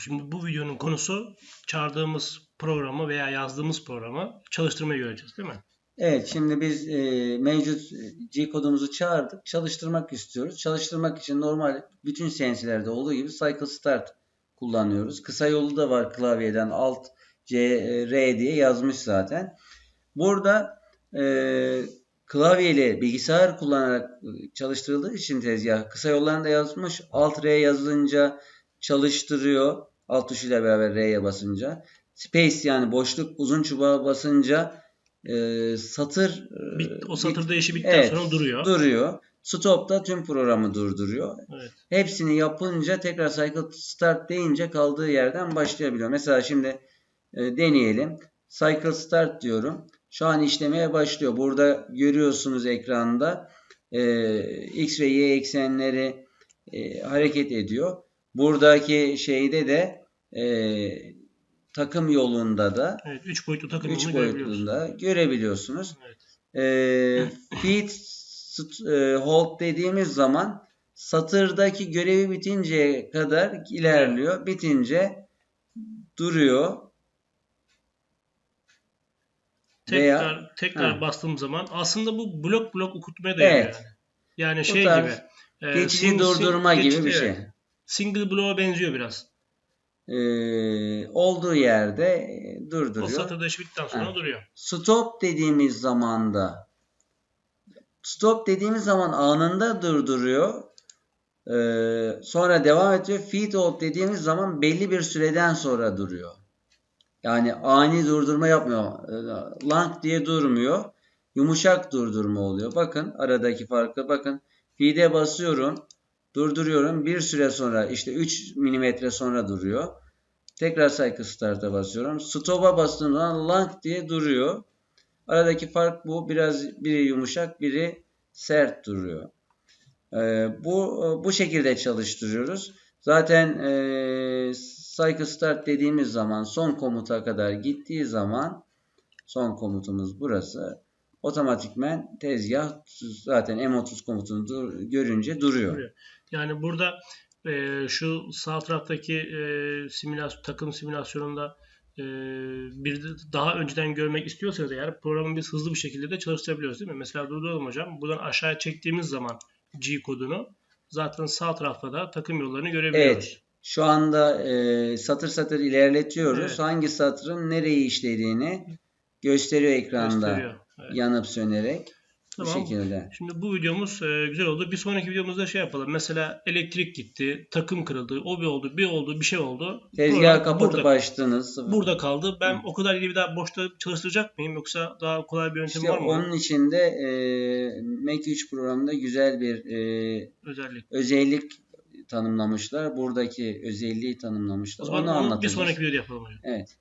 Şimdi bu videonun konusu çağırdığımız programı veya yazdığımız programı çalıştırmayı göreceğiz değil mi? Evet şimdi biz e, mevcut G kodumuzu çağırdık. Çalıştırmak istiyoruz. Çalıştırmak için normal bütün CNC'lerde olduğu gibi Cycle Start kullanıyoruz. Kısa yolu da var klavyeden Alt C e, R diye yazmış zaten. Burada e, klavyeyle bilgisayar kullanarak e, çalıştırıldığı için tezgah kısa yollarını da yazmış. Alt R yazılınca çalıştırıyor. Alt tuşuyla beraber R'ye basınca. Space yani boşluk uzun çubuğa basınca e, satır e, Bit, o satır değişi bittikten Evet, sonra duruyor. duruyor. Stop da tüm programı durduruyor. Evet. Hepsini yapınca tekrar cycle start deyince kaldığı yerden başlayabiliyor. Mesela şimdi e, deneyelim. Cycle start diyorum. Şu an işlemeye başlıyor. Burada görüyorsunuz ekranda e, x ve y eksenleri e, hareket ediyor. Buradaki şeyde de e, takım yolunda da Evet. Üç boyutlu takım 3 yolunu görebiliyoruz. boyutunda görebiliyorsunuz. Evet. E, feed e, hold dediğimiz zaman satırdaki görevi bitinceye kadar ilerliyor. Bitince duruyor. Tekrar Veya- tekrar Ha. bastığım zaman aslında bu blok blok okutmaya dayanıyor Evet. yani. Yani Bu şey gibi. e, Geçici sing- durdurma sing- gibi geçici, bir şey. evet. Single block'a benziyor biraz. E, olduğu yerde e, O durduruyor. satır değişi bittikten sonra Ha. duruyor. Stop dediğimiz zamanda stop dediğimiz zaman anında durduruyor. Ee, sonra devam ediyor. Feed hold dediğimiz zaman belli bir süreden sonra duruyor. Yani ani durdurma yapmıyor. Ee, Lang diye durmuyor. Yumuşak durdurma oluyor. Bakın aradaki farkı bakın. Feed'e basıyorum. Durduruyorum. Bir süre sonra işte 3 milimetre sonra duruyor. Tekrar cycle start'a basıyorum. Stop'a bastığım zaman lang diye duruyor. Aradaki fark bu. Biraz biri yumuşak, biri sert duruyor. Ee, bu bu şekilde çalıştırıyoruz. Zaten e, cycle start dediğimiz zaman son komuta kadar gittiği zaman son komutumuz burası. Otomatikmen tezgah zaten M30 komutunu dur- görünce duruyor. Yani burada e, şu sağ taraftaki e, simülasyon takım simülasyonunda e, bir daha önceden görmek istiyorsanız eğer programı biz hızlı bir şekilde de çalıştırabiliyoruz değil mi? Mesela durduralım hocam. Buradan aşağıya çektiğimiz zaman G kodunu zaten sağ tarafta da takım yollarını görebiliyoruz. Evet. Şu anda e, satır satır ilerletiyoruz. Evet. Hangi satırın nereyi işlediğini gösteriyor ekranda Gösteriyor. Evet. yanıp sönerek. Tamam. Bu şekilde. Şimdi bu videomuz e, güzel oldu. Bir sonraki videomuzda şey yapalım. Mesela elektrik gitti, takım kırıldı, o bir oldu, bir oldu, bir şey oldu. Program kapatıp burada, açtınız. burada kaldı. Ben o kadar iyi bir daha boşta çalıştıracak mıyım yoksa daha kolay bir yöntem İşte var mı? onun içinde e, Mac 3 programında güzel bir e, Özellik. özellik tanımlamışlar. Buradaki özelliği tanımlamışlar. O zaman Onu onu bir sonraki videoda yapalım hocam. Evet.